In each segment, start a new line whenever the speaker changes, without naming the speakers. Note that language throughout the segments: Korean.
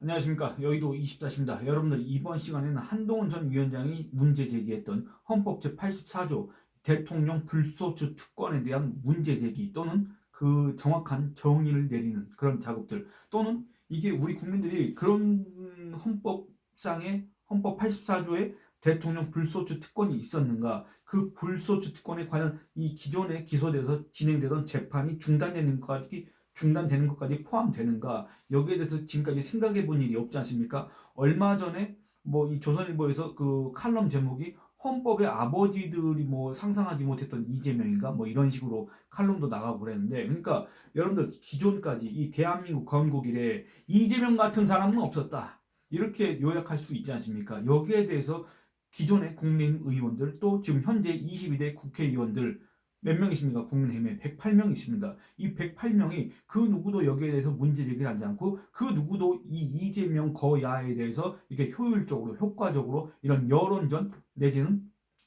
안녕하십니까 여의도 24시입니다. 여러분들 이번 시간에는 한동훈 전 위원장이 문제 제기했던 헌법 제84조 대통령 불소추 특권에 대한 문제 제기 또는 그 정확한 정의를 내리는 그런 작업들 또는 이게 우리 국민들이 그런 헌법상의 헌법 84조에 대통령 불소추 특권이 있었는가 그 불소추 특권에 과연 이 기존에 기소돼서 진행되던 재판이 중단되는 것까지 중단되는 것까지 포함되는가 여기에 대해서 지금까지 생각해 본 일이 없지 않습니까? 얼마 전에 뭐 이 조선일보에서 그 칼럼 제목이 헌법의 아버지들이 뭐 상상하지 못했던 이재명인가 뭐 이런 식으로 칼럼도 나가고 그랬는데 그러니까 여러분들 기존까지 이 대한민국 건국 이래 이재명 같은 사람은 없었다 이렇게 요약할 수 있지 않습니까? 여기에 대해서 기존의 국민의원들 또 지금 현재 22대 국회의원들 몇 명이십니까? 국민의힘에 108명 있습니다. 이 108명이 그 누구도 여기에 대해서 문제 제기를 하지 않고 그 누구도 이 이재명 거야에 대해서 이렇게 효율적으로 효과적으로 이런 여론전 내지는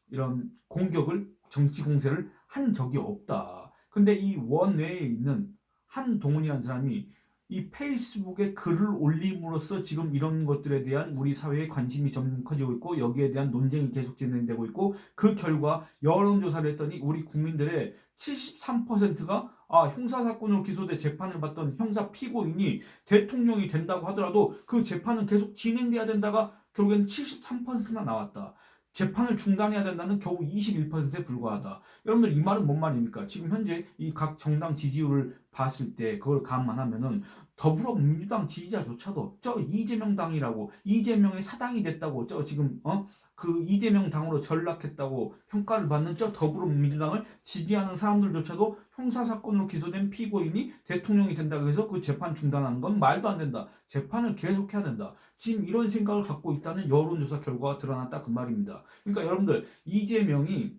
이런 공격을 정치 공세를 한 적이 없다. 근데 이 원외에 있는 한 동훈이라는 사람이 이 페이스북에 글을 올림으로써 지금 이런 것들에 대한 우리 사회의 관심이 점점 커지고 있고 여기에 대한 논쟁이 계속 진행되고 있고 그 결과 여론조사를 했더니 우리 국민들의 73%가 아 형사사건으로 기소돼 재판을 받던 형사 피고인이 대통령이 된다고 하더라도 그 재판은 계속 진행돼야 된다가 결국엔 73%나 나왔다. 재판을 중단해야 된다는 겨우 21%에 불과하다. 여러분들 이 말은 뭔 말입니까? 지금 현재 이 각 정당 지지율을 봤을 때 그걸 감안하면은 더불어민주당 지지자조차도 저 이재명 당이라고 이재명의 사당이 됐다고 저 지금 어 그 이재명 당으로 전락했다고 평가를 받는 저 더불어민주당을 지지하는 사람들조차도 형사 사건으로 기소된 피고인이 대통령이 된다고 해서 그 재판 중단하는 건 말도 안 된다. 재판을 계속해야 된다. 지금 이런 생각을 갖고 있다는 여론조사 결과가 드러났다 그 말입니다. 그러니까 여러분들 이재명이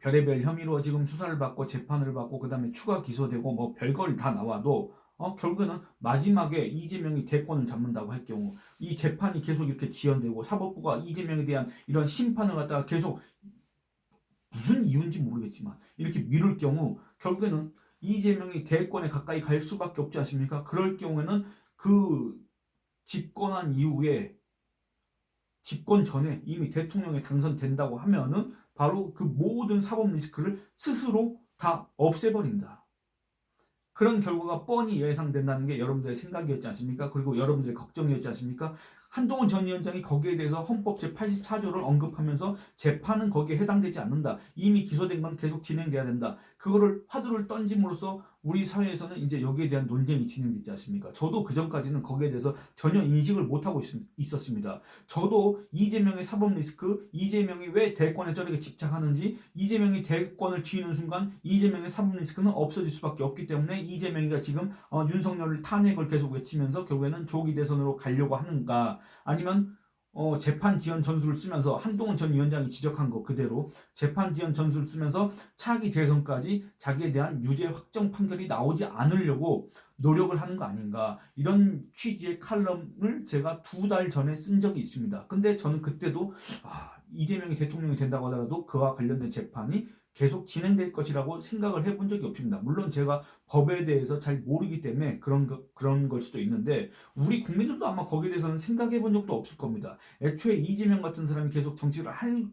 별의별 혐의로 지금 수사를 받고 재판을 받고 그 다음에 추가 기소되고 뭐 별걸 다 나와도 어 결국에는 마지막에 이재명이 대권을 잡는다고 할 경우 이 재판이 계속 이렇게 지연되고 사법부가 이재명에 대한 이런 심판을 갖다가 계속 무슨 이유인지 모르겠지만 이렇게 미룰 경우 결국에는 이재명이 대권에 가까이 갈 수밖에 없지 않습니까? 그럴 경우에는 그 집권한 이후에 집권 전에 이미 대통령에 당선된다고 하면은 바로 그 모든 사법 리스크를 스스로 다 없애버린다. 그런 결과가 뻔히 예상된다는 게 여러분들의 생각이었지 않습니까? 그리고 여러분들의 걱정이었지 않습니까? 한동훈 전 위원장이 거기에 대해서 헌법 제84조를 언급하면서 재판은 거기에 해당되지 않는다. 이미 기소된 건 계속 진행돼야 된다. 그거를 화두를 던짐으로써 우리 사회에서는 이제 여기에 대한 논쟁이 진행되지 않습니까? 저도 그 전까지는 거기에 대해서 전혀 인식을 못하고 있, 었습니다 저도 이재명의 사법 리스크, 이재명이 왜 대권에 저렇게 집착하는지, 이재명이 대권을 쥐는 순간 이재명의 사법 리스크는 없어질 수밖에 없기 때문에 이재명이가 지금 어, 윤석열 탄핵을 계속 외치면서 결국에는 조기 대선으로 가려고 하는가, 아니면 어, 재판 지연 전술을 쓰면서 한동훈 전 위원장이 지적한 거 그대로 재판 지연 전술을 쓰면서 차기 대선까지 자기에 대한 유죄 확정 판결이 나오지 않으려고 노력을 하는 거 아닌가 이런 취지의 칼럼을 제가 두 달 전에 쓴 적이 있습니다. 근데 저는 그때도 아, 이재명이 대통령이 된다고 하더라도 그와 관련된 재판이 계속 진행될 것이라고 생각을 해본 적이 없습니다. 물론 제가 법에 대해서 잘 모르기 때문에 그런 거, 그런 걸 수도 있는데 우리 국민들도 아마 거기에 대해서는 생각해 본 적도 없을 겁니다. 애초에 이재명 같은 사람이 계속 정치를 할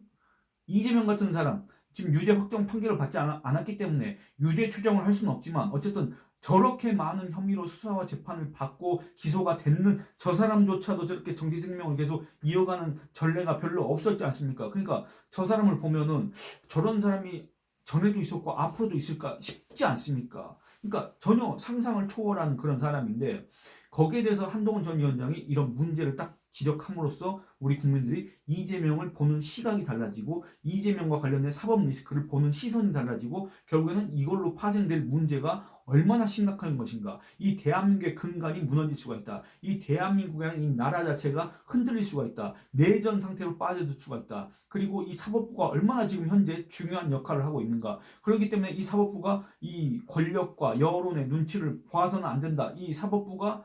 이재명 같은 사람 지금 유죄 확정 판결을 받지 않, 않았기 때문에 유죄 추정을 할 수는 없지만 어쨌든 저렇게 많은 혐의로 수사와 재판을 받고 기소가 됐는 저 사람조차도 저렇게 정치 생명을 계속 이어가는 전례가 별로 없었지 않습니까? 그러니까 저 사람을 보면은 저런 사람이 전에도 있었고 앞으로도 있을까 싶지 않습니까? 그러니까 전혀 상상을 초월하는 그런 사람인데 거기에 대해서 한동훈 전 위원장이 이런 문제를 딱 지적함으로써 우리 국민들이 이재명을 보는 시각이 달라지고 이재명과 관련된 사법 리스크를 보는 시선이 달라지고 결국에는 이걸로 파생될 문제가 얼마나 심각한 것인가. 이 대한민국의 근간이 무너질 수가 있다. 이 대한민국의 이 나라 자체가 흔들릴 수가 있다. 내전 상태로 빠져들 수가 있다. 그리고 이 사법부가 얼마나 지금 현재 중요한 역할을 하고 있는가. 그렇기 때문에 이 사법부가 이 권력과 여론의 눈치를 봐서는 안 된다. 이 사법부가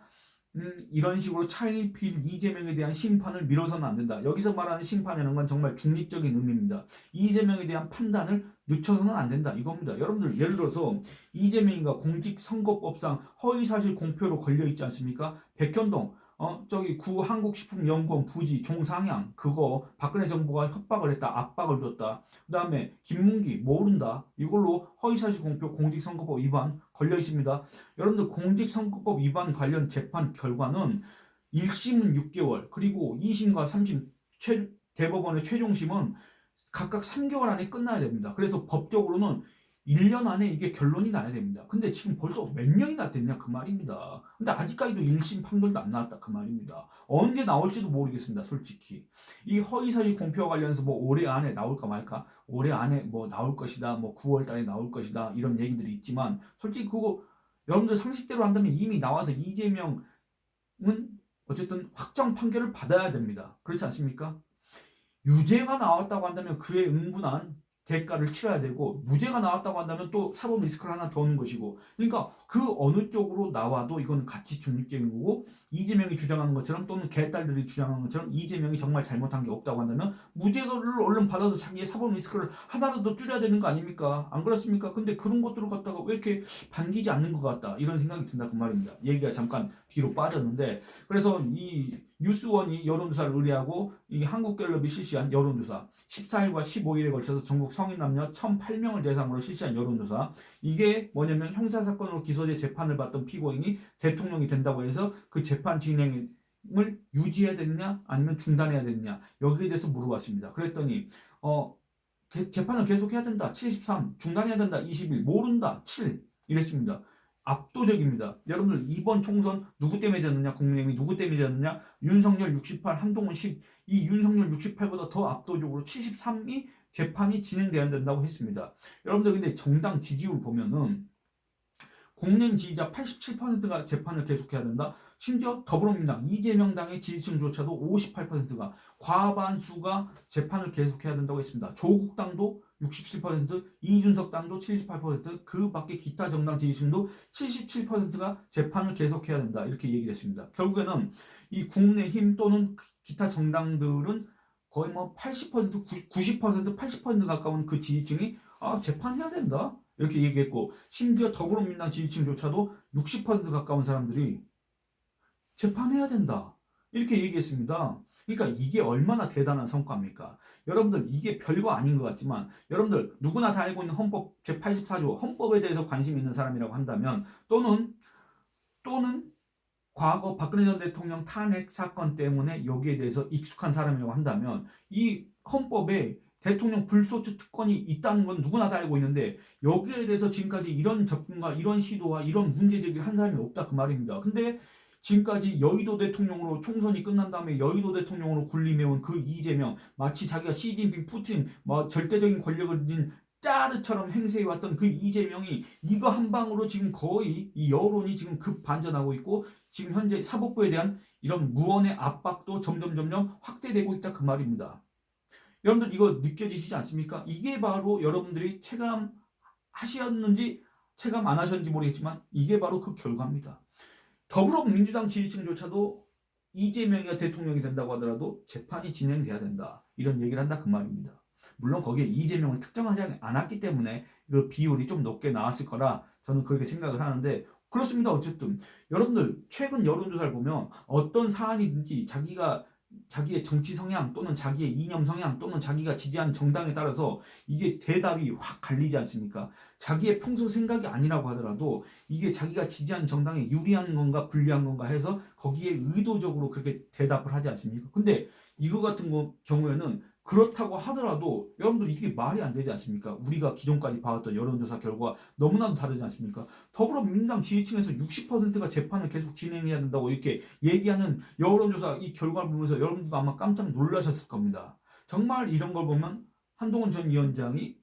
음, 이런 식으로 차일필 이재명에 대한 심판을 미뤄서는 안 된다. 여기서 말하는 심판이라는 건 정말 중립적인 의미입니다. 이재명에 대한 판단을 늦춰서는 안 된다. 이겁니다. 여러분들 예를 들어서 이재명이가 공직선거법상 허위사실 공표로 걸려 있지 않습니까? 백현동 어? 저기 구 한국식품연구원 부지 종상향 그거 박근혜 정부가 협박을 했다 압박을 줬다. 그다음에 김문기 모른다. 이걸로 허위사실 공표 공직선거법 위반 걸려 있습니다. 여러분들 공직선거법 위반 관련 재판 결과는 1심은 6개월 그리고 2심과 3심 최, 대법원의 최종심은 각각 3개월 안에 끝나야 됩니다. 그래서 법적으로는 1년 안에 이게 결론이 나야 됩니다. 근데 지금 벌써 몇 년이나 됐냐 그 말입니다. 근데 아직까지도 1심 판결도 안 나왔다 그 말입니다. 언제 나올지도 모르겠습니다. 솔직히. 이 허위사실 공표와 관련해서 뭐 올해 안에 나올까 말까 올해 안에 뭐 나올 것이다 뭐 9월 달에 나올 것이다 이런 얘기들이 있지만 솔직히 그거 여러분들 상식대로 한다면 이미 나와서 이재명은 어쨌든 확정 판결을 받아야 됩니다. 그렇지 않습니까? 유죄가 나왔다고 한다면 그에 응분한 대가를 치러야 되고 무죄가 나왔다고 한다면 또 사법 리스크를 하나 더 얻는 것이고. 그러니까 그 어느 쪽으로 나와도 이거는 가치 중립적인 거고 이재명이 주장하는 것처럼 또는 개딸들이 주장하는 것처럼 이재명이 정말 잘못한 게 없다고 한다면 무죄를 얼른 받아서 자기의 사법 리스크를 하나라도 더 줄여야 되는 거 아닙니까? 안 그렇습니까? 근데 그런 것들을 갖다가 왜 이렇게 반기지 않는 것 같다 이런 생각이 든다 그 말입니다. 얘기가 잠깐 뒤로 빠졌는데 그래서 이 뉴스원이 여론조사를 의뢰하고 이 한국갤럽이 실시한 여론조사 14일과 15일에 걸쳐서 전국 성인 남녀 1,008명을 대상으로 실시한 여론조사 이게 뭐냐면 형사사건으로 기소돼 재판을 받던 피고인이 대통령이 된다고 해서 그 재판 진행을 유지해야 되느냐 아니면 중단해야 되느냐 여기에 대해서 물어봤습니다. 그랬더니 어 재판을 계속해야 된다 73 중단해야 된다 21 모른다 7 이랬습니다. 압도적입니다. 여러분들 이번 총선 누구 때문에 졌느냐 국민의힘이 누구 때문에 졌느냐 윤석열 68 한동훈 10 이 윤석열 68보다 더 압도적으로 73이 재판이 진행돼야 된다고 했습니다. 여러분들 근데 정당 지지율 보면은 국민 지지자 87%가 재판을 계속해야 된다. 심지어 더불어민주당 이재명 당의 지지층조차도 58%가 과반수가 재판을 계속해야 된다고 했습니다. 조국 당도 67%, 이준석 당도 78%, 그 밖에 기타 정당 지지층도 77%가 재판을 계속해야 된다. 이렇게 얘기를 했습니다. 결국에는 이 국내힘 또는 기타 정당들은 거의 뭐 80%, 90%, 80% 가까운 그 지지층이 아, 재판해야 된다. 이렇게 얘기했고, 심지어 더불어민주당 지지층조차도 60% 가까운 사람들이 재판해야 된다. 이렇게 얘기했습니다. 그러니까 이게 얼마나 대단한 성과입니까? 여러분들 이게 별거 아닌 것 같지만 여러분들 누구나 다 알고 있는 헌법 제84조 헌법에 대해서 관심 있는 사람이라고 한다면 또는 또는 과거 박근혜 전 대통령 탄핵 사건 때문에 여기에 대해서 익숙한 사람이라고 한다면 이 헌법에 대통령 불소추 특권이 있다는 건 누구나 다 알고 있는데 여기에 대해서 지금까지 이런 접근과 이런 시도와 이런 문제 제기를 한 사람이 없다 그 말입니다. 근데 지금까지 여의도 대통령으로 총선이 끝난 다음에 여의도 대통령으로 군림해온 그 이재명 마치 자기가 시진핑, 푸틴 뭐 절대적인 권력을 가진 짜르처럼 행세해왔던 그 이재명이 이거 한 방으로 지금 거의 이 여론이 지금 급 반전하고 있고 지금 현재 사법부에 대한 이런 무언의 압박도 점점 점점 확대되고 있다 그 말입니다. 여러분들 이거 느껴지시지 않습니까? 이게 바로 여러분들이 체감하셨는지 체감 안 하셨는지 모르겠지만 이게 바로 그 결과입니다. 더불어민주당 지지층조차도 이재명이가 대통령이 된다고 하더라도 재판이 진행돼야 된다. 이런 얘기를 한다 그 말입니다. 물론 거기에 이재명을 특정하지 않았기 때문에 그 비율이 좀 높게 나왔을 거라 저는 그렇게 생각을 하는데 그렇습니다. 어쨌든 여러분들 최근 여론조사를 보면 어떤 사안이든지 자기가 자기의 정치 성향 또는 자기의 이념 성향 또는 자기가 지지하는 정당에 따라서 이게 대답이 확 갈리지 않습니까? 자기의 평소 생각이 아니라고 하더라도 이게 자기가 지지하는 정당에 유리한 건가 불리한 건가 해서 거기에 의도적으로 그렇게 대답을 하지 않습니까? 근데 이거 같은 경우에는 그렇다고 하더라도 여러분들 이게 말이 안 되지 않습니까? 우리가 기존까지 봐왔던 여론조사 결과 너무나도 다르지 않습니까? 더불어민주당 지지층에서 60%가 재판을 계속 진행해야 된다고 이렇게 얘기하는 여론조사 이 결과를 보면서 여러분들도 아마 깜짝 놀라셨을 겁니다. 정말 이런 걸 보면 한동훈 전 위원장이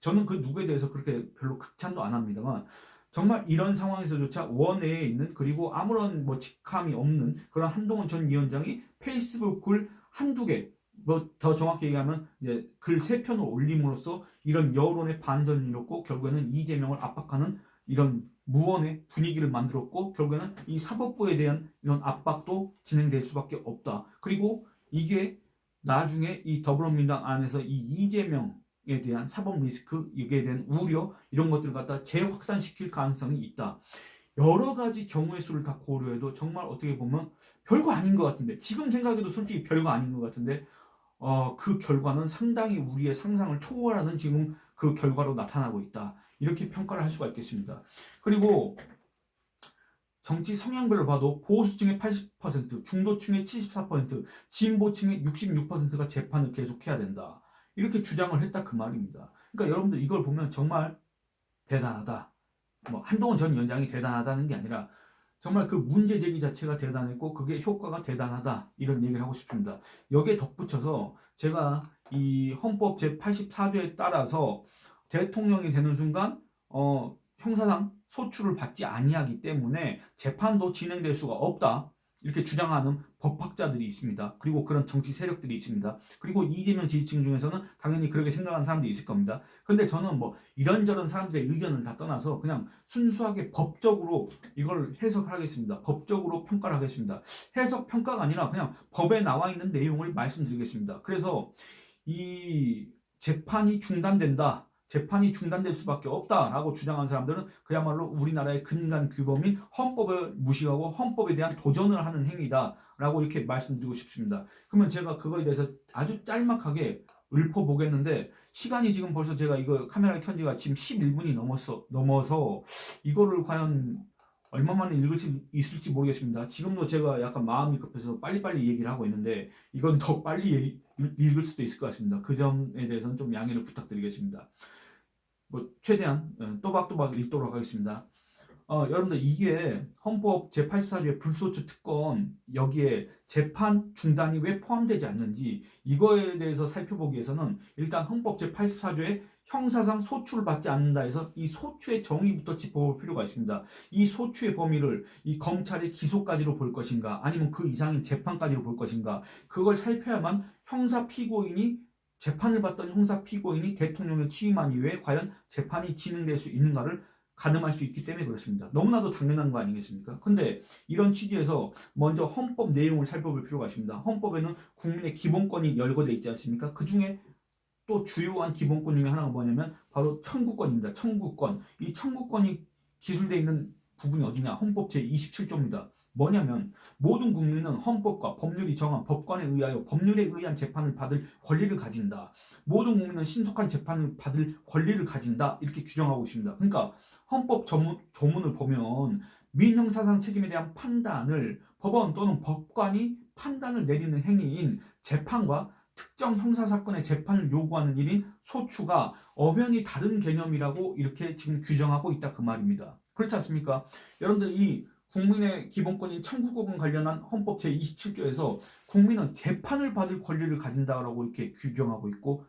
저는 그 누구에 대해서 그렇게 별로 극찬도 안 합니다만 정말 이런 상황에서조차 원내에 있는 그리고 아무런 뭐 직함이 없는 그런 한동훈 전 위원장이 페이스북 글 한두 개 뭐 더 정확히 얘기하면 이제 글 세 편을 올림으로써 이런 여론의 반전을 이뤘고 결국에는 이재명을 압박하는 이런 무언의 분위기를 만들었고 결국에는 이 사법부에 대한 이런 압박도 진행될 수밖에 없다. 그리고 이게 나중에 이 더불어민주당 안에서 이 이재명에 대한 사법 리스크, 이게 대한 우려 이런 것들을 갖다 재확산시킬 가능성이 있다. 여러 가지 경우의 수를 다 고려해도 정말 어떻게 보면 별거 아닌 것 같은데 지금 생각해도 솔직히 별거 아닌 것 같은데 어, 그 결과는 상당히 우리의 상상을 초월하는 지금 그 결과로 나타나고 있다. 이렇게 평가를 할 수가 있겠습니다. 그리고 정치 성향별로 봐도 보수층의 80%, 중도층의 74%, 진보층의 66%가 재판을 계속해야 된다. 이렇게 주장을 했다 그 말입니다. 그러니까 여러분들 이걸 보면 정말 대단하다. 뭐 한동훈 전 위원장이 대단하다는 게 아니라 정말 그 문제 제기 자체가 대단했고 그게 효과가 대단하다 이런 얘기를 하고 싶습니다. 여기에 덧붙여서 제가 이 헌법 제 84조에 따라서 대통령이 되는 순간 어 형사상 소출을 받지 아니하기 때문에 재판도 진행될 수가 없다. 이렇게 주장하는 법학자들이 있습니다. 그리고 그런 정치 세력들이 있습니다. 그리고 이재명 지지층 중에서는 당연히 그렇게 생각하는 사람들이 있을 겁니다. 근데 저는 뭐 이런저런 사람들의 의견을 다 떠나서 그냥 순수하게 법적으로 이걸 해석을 하겠습니다. 법적으로 평가를 하겠습니다. 해석 평가가 아니라 그냥 법에 나와 있는 내용을 말씀드리겠습니다. 그래서 이 재판이 중단된다. 재판이 중단될 수밖에 없다라고 주장하는 사람들은 그야말로 우리나라의 근간 규범인 헌법을 무시하고 헌법에 대한 도전을 하는 행위다라고 이렇게 말씀드리고 싶습니다. 그러면 제가 그거에 대해서 아주 짤막하게 읊어보겠는데 시간이 지금 벌써 제가 이거 카메라 켠 지가 지금 11분이 넘었어 넘어서 이거를 과연 얼마 만에 읽을 수 있을지 모르겠습니다. 지금도 제가 약간 마음이 급해서 빨리빨리 얘기를 하고 있는데 이건 더 빨리 얘기, 읽을 수도 있을 것 같습니다. 그 점에 대해서는 좀 양해를 부탁드리겠습니다. 뭐 최대한 어, 또박또박 읽도록 하겠습니다. 어, 여러분들 이게 헌법 제84조의 불소추 특권 여기에 재판 중단이 왜 포함되지 않는지 이거에 대해서 살펴보기 위해서는 일단 헌법 제84조에 형사상 소추를 받지 않는다 해서 이 소추의 정의부터 짚어볼 필요가 있습니다. 이 소추의 범위를 이 검찰의 기소까지로 볼 것인가 아니면 그 이상인 재판까지로 볼 것인가 그걸 살펴야만 형사 피고인이 재판을 받던 형사 피고인이 대통령에 취임한 이후에 과연 재판이 진행될 수 있는가를 가늠할 수 있기 때문에 그렇습니다. 너무나도 당연한 거 아니겠습니까? 근데 이런 취지에서 먼저 헌법 내용을 살펴볼 필요가 있습니다. 헌법에는 국민의 기본권이 열거돼 있지 않습니까? 그 중에 또 주요한 기본권 중에 하나가 뭐냐면 바로 청구권입니다. 청구권. 이 청구권이 기술되어 있는 부분이 어디냐? 헌법 제27조입니다. 뭐냐면 모든 국민은 헌법과 법률이 정한 법관에 의하여 법률에 의한 재판을 받을 권리를 가진다. 모든 국민은 신속한 재판을 받을 권리를 가진다. 이렇게 규정하고 있습니다. 그러니까 헌법 조문, 조문을 보면 민형사상 책임에 대한 판단을 법원 또는 법관이 판단을 내리는 행위인 재판과 특정 형사사건의 재판을 요구하는 일인 소추가 엄연히 다른 개념이라고 이렇게 지금 규정하고 있다 그 말입니다. 그렇지 않습니까? 여러분들 이 국민의 기본권인 청구권 관련한 헌법 제27조에서 국민은 재판을 받을 권리를 가진다라고 이렇게 규정하고 있고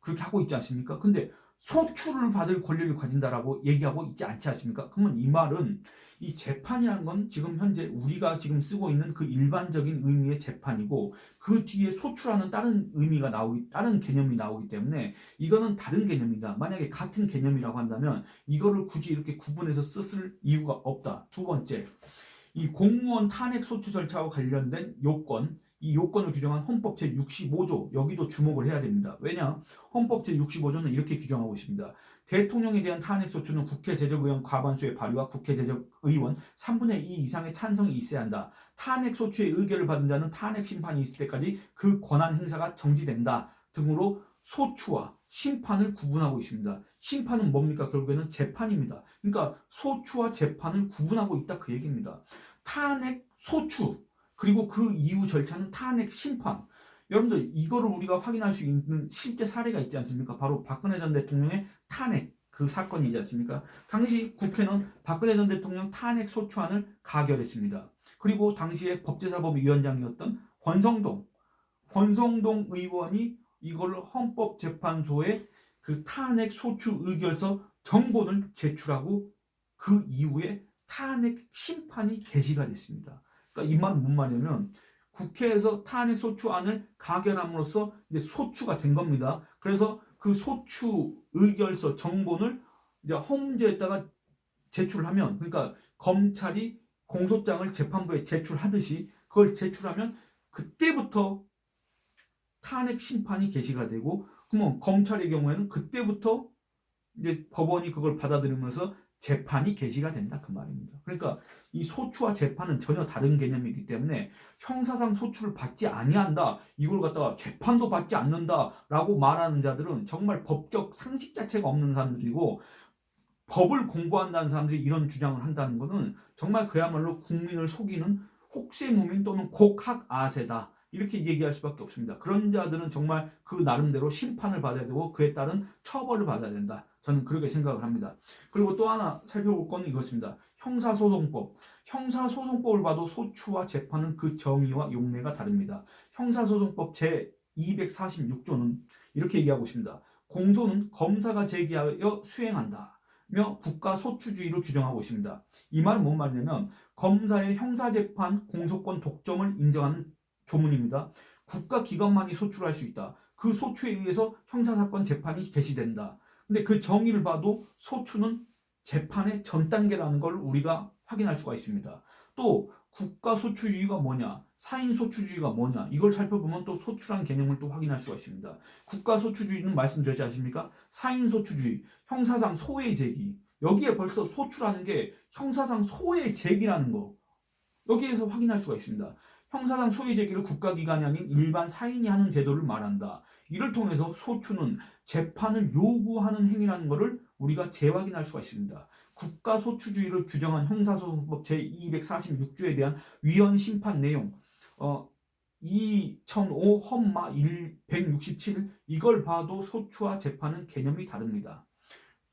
그렇게 하고 있지 않습니까? 근데 소출을 받을 권리를 가진다라고 얘기하고 있지 않지 않습니까? 그러면 이 말은 이 재판이라는 건 지금 현재 우리가 지금 쓰고 있는 그 일반적인 의미의 재판이고 그 뒤에 소출하는 다른 의미가 나오기 다른 개념이 나오기 때문에 이거는 다른 개념이다. 만약에 같은 개념이라고 한다면 이거를 굳이 이렇게 구분해서 썼을 이유가 없다. 두 번째, 이 공무원 탄핵 소추 절차와 관련된 요건 이 요건을 규정한 헌법 제65조 여기도 주목을 해야 됩니다. 왜냐? 헌법 제65조는 이렇게 규정하고 있습니다. 대통령에 대한 탄핵 소추는 국회 제적의원 과반수의 발의와 국회 제적의원 3분의 2 이상의 찬성이 있어야 한다. 탄핵 소추의 의결을 받은 자는 탄핵 심판이 있을 때까지 그 권한 행사가 정지된다. 등으로 소추와 심판을 구분하고 있습니다. 심판은 뭡니까? 결국에는 재판입니다. 그러니까 소추와 재판을 구분하고 있다 그 얘기입니다. 탄핵 소추 그리고 그 이후 절차는 탄핵 심판. 여러분들 이거를 우리가 확인할 수 있는 실제 사례가 있지 않습니까? 바로 박근혜 전 대통령의 탄핵 그 사건이지 않습니까? 당시 국회는 박근혜 전 대통령 탄핵 소추안을 가결했습니다. 그리고 당시에 법제사법위원장이었던 권성동 권성동 의원이 이걸 헌법재판소에 그 탄핵 소추 의결서 정본을 제출하고 그 이후에 탄핵 심판이 개시가 됐습니다. 그러니까 이 말은 뭔 말이냐면 국회에서 탄핵 소추안을 가결함으로써 이제 소추가 된 겁니다. 그래서 그 소추 의결서 정본을 이제 헌재에다가 제출하면 그러니까 검찰이 공소장을 재판부에 제출하듯이 그걸 제출하면 그때부터 탄핵 심판이 개시가 되고 그러면 검찰의 경우에는 그때부터 이제 법원이 그걸 받아들이면서 재판이 개시가 된다 그 말입니다. 그러니까 이 소추와 재판은 전혀 다른 개념이기 때문에 형사상 소추를 받지 아니한다 이걸 갖다가 재판도 받지 않는다라고 말하는 자들은 정말 법적 상식 자체가 없는 사람들이고 법을 공부한다는 사람들이 이런 주장을 한다는 것은 정말 그야말로 국민을 속이는 혹세무민 또는 곡학아세다 이렇게 얘기할 수밖에 없습니다. 그런 자들은 정말 그 나름대로 심판을 받아야 되고 그에 따른 처벌을 받아야 된다. 저는 그렇게 생각을 합니다. 그리고 또 하나 살펴볼 건 이것입니다. 형사소송법. 형사소송법을 봐도 소추와 재판은 그 정의와 용례가 다릅니다. 형사소송법 제 246조는 이렇게 얘기하고 있습니다. 공소는 검사가 제기하여 수행한다. 며 국가 소추주의를 규정하고 있습니다. 이 말은 뭔 말이냐면 검사의 형사재판 공소권 독점을 인정하는 조문입니다. 국가기관만이 소추를 할 수 있다. 그 소추에 의해서 형사사건 재판이 개시된다. 근데 그 정의를 봐도 소추는 재판의 전 단계라는 걸 우리가 확인할 수가 있습니다. 또 국가 소추주의가 뭐냐, 사인 소추주의가 뭐냐, 이걸 살펴보면 또 소추란 개념을 또 확인할 수가 있습니다. 국가 소추주의는 말씀드렸지 않습니까? 사인 소추주의, 형사상 소외 제기. 여기에 벌써 소추라는 게 형사상 소외 제기라는 거. 여기에서 확인할 수가 있습니다. 형사상 소외 제기를 국가기관이 아닌 일반 사인이 하는 제도를 말한다. 이를 통해서 소추는 재판을 요구하는 행위라는 것을 우리가 재확인할 수가 있습니다. 국가 소추주의를 규정한 형사소송법 제246조에 대한 위헌 심판 내용 어 2005 험마 167 이걸 봐도 소추와 재판은 개념이 다릅니다.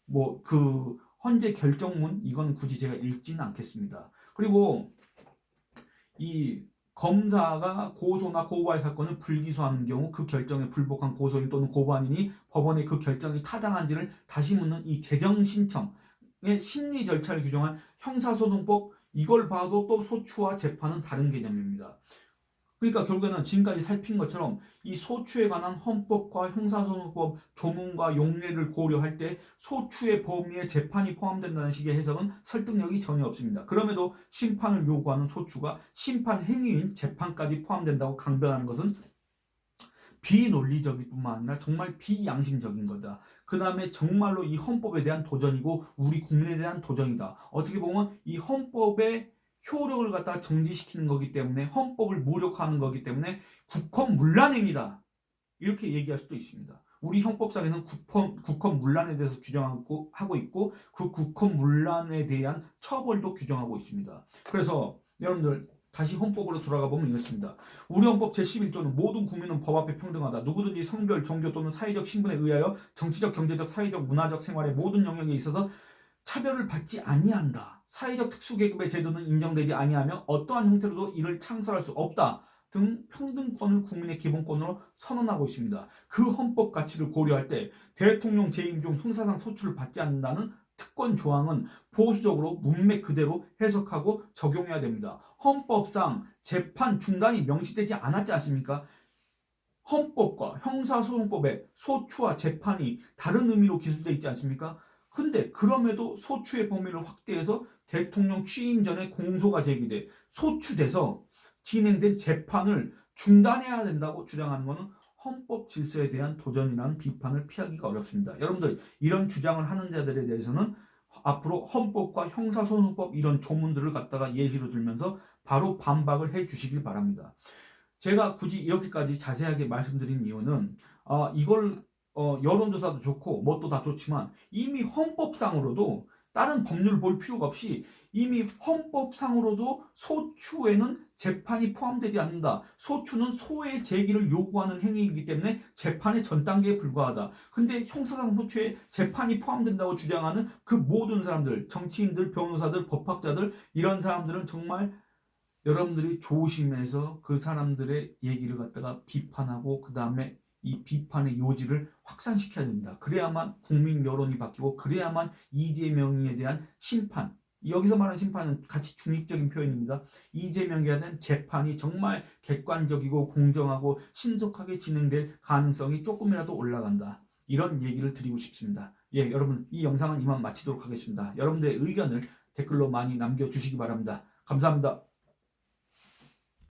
뭐 그 헌재 결정문 이건 굳이 제가 읽지는 않겠습니다. 그리고 이 검사가 고소나 고발 사건을 불기소하는 경우 그 결정에 불복한 고소인 또는 고발인이 법원의 그 결정이 타당한지를 다시 묻는 이 재정 신청의 심리 절차를 규정한 형사소송법 이걸 봐도 또 소추와 재판은 다른 개념입니다. 그러니까 결국에는 지금까지 살핀 것처럼 이 소추에 관한 헌법과 형사소송법 조문과 용례를 고려할 때 소추의 범위에 재판이 포함된다는 식의 해석은 설득력이 전혀 없습니다. 그럼에도 심판을 요구하는 소추가 심판 행위인 재판까지 포함된다고 강변하는 것은 비논리적일 뿐만 아니라 정말 비양심적인 거다. 그 다음에 정말로 이 헌법에 대한 도전이고 우리 국민에 대한 도전이다. 어떻게 보면 이 헌법의 효력을 갖다 정지시키는 거기 때문에 헌법을 무력화하는 거기 때문에 국헌 문란행위다. 이렇게 얘기할 수도 있습니다. 우리 형법상에는 국헌, 국헌 문란에 대해서 규정하고 하고 있고 그 국헌 문란에 대한 처벌도 규정하고 있습니다. 그래서 여러분들 다시 헌법으로 돌아가 보면 이렇습니다. 우리 헌법 제11조는 모든 국민은 법 앞에 평등하다. 누구든지 성별, 종교 또는 사회적 신분에 의하여 정치적, 경제적, 사회적, 문화적 생활의 모든 영역에 있어서 차별을 받지 아니한다. 사회적 특수계급의 제도는 인정되지 아니하며 어떠한 형태로도 이를 창설할 수 없다. 등 평등권을 국민의 기본권으로 선언하고 있습니다. 그 헌법 가치를 고려할 때 대통령 재임 중 형사상 소출을 받지 않는다는 특권 조항은 보수적으로 문맥 그대로 해석하고 적용해야 됩니다. 헌법상 재판 중단이 명시되지 않았지 않습니까? 헌법과 형사소송법에 소추와 재판이 다른 의미로 기술되어 있지 않습니까? 근데 그럼에도 소추의 범위를 확대해서 대통령 취임 전에 공소가 제기돼 소추돼서 진행된 재판을 중단해야 된다고 주장하는 것은 헌법 질서에 대한 도전이라는 비판을 피하기가 어렵습니다. 여러분들 이런 주장을 하는 자들에 대해서는 앞으로 헌법과 형사소송법 이런 조문들을 갖다가 예시로 들면서 바로 반박을 해 주시길 바랍니다. 제가 굳이 이렇게까지 자세하게 말씀드린 이유는 어, 이걸 어, 여론조사도 좋고 뭣도 다 좋지만 이미 헌법상으로도 다른 법률 볼 필요가 없이 이미 헌법상으로도 소추에는 재판이 포함되지 않는다. 소추는 소의 제기를 요구하는 행위이기 때문에 재판의 전 단계에 불과하다. 근데 형사상 소추에 재판이 포함된다고 주장하는 그 모든 사람들, 정치인들, 변호사들, 법학자들 이런 사람들은 정말 여러분들이 조심해서 그 사람들의 얘기를 갖다가 비판하고 그 다음에 이 비판의 요지를 확산시켜야 된다. 그래야만 국민 여론이 바뀌고 그래야만 이재명에 대한 심판 여기서 말하는 심판은 같이 중립적인 표현입니다. 이재명에 대한 재판이 정말 객관적이고 공정하고 신속하게 진행될 가능성이 조금이라도 올라간다. 이런 얘기를 드리고 싶습니다. 예, 여러분 이 영상은 이만 마치도록 하겠습니다. 여러분들의 의견을 댓글로 많이 남겨주시기 바랍니다. 감사합니다.